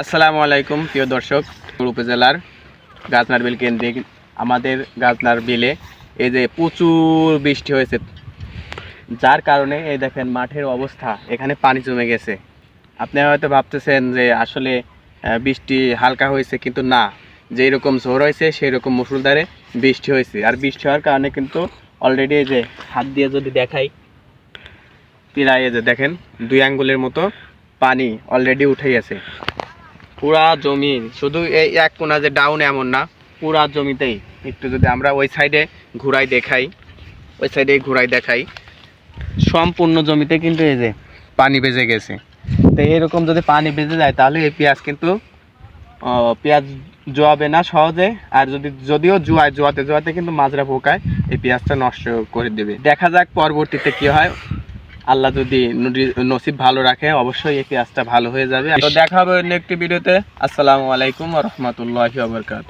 আসসালামু আলাইকুম, প্রিয় দর্শক। উপজেলার গাজনার বিল কেন্দ্রিক আমাদের গাজনার বিলে এই যে প্রচুর বৃষ্টি হয়েছে। যার কারণে এই দেখেন মাঠের অবস্থা, এখানে পানি জমে গেছে। আপনি হয়তো ভাবতেছেন যে আসলে বৃষ্টি হালকা হয়েছে, কিন্তু না। যেই রকম ঝোর হয়েছে সেই রকম মুসুলধারে বৃষ্টি হয়েছে। আর বৃষ্টি হওয়ার কারণে কিন্তু অলরেডি এই যে হাত দিয়ে যদি দেখাই, প্রায় এই যে দেখেন, দুই আঙ্গুলের মতো পানি অলরেডি উঠে গেছে। পুরা জমি শুধু এই এক কোনা যে ডাউন এমন না, পুরা জমিতেই। একটু যদি আমরা ওই সাইডে ঘুরাই দেখাই, ওই সাইডে ঘুরাই দেখাই, সম্পূর্ণ জমিতে কিন্তু এই যে পানি বেজে গেছে। তো এরকম যদি পানি বেজে যায়, তাহলে এই পেঁয়াজ কিন্তু পেঁয়াজ জোয়াবে না সহজে, আর যদি, যদিও জোয়ায়, জোয়াতে জোয়াতে কিন্তু মাজরা পোকায় এই পেঁয়াজটা নষ্ট করে দেবে। দেখা যাক পরবর্তীতে কি হয়। আল্লাহ যদি নসিব ভালো রাখে, অবশ্যই এই পেঁয়াজটা ভালো হয়ে যাবে। তো দেখা হবে অন্য একটি ভিডিওতে। আসসালামু আলাইকুম রহমতুল্লাহ আবরকাত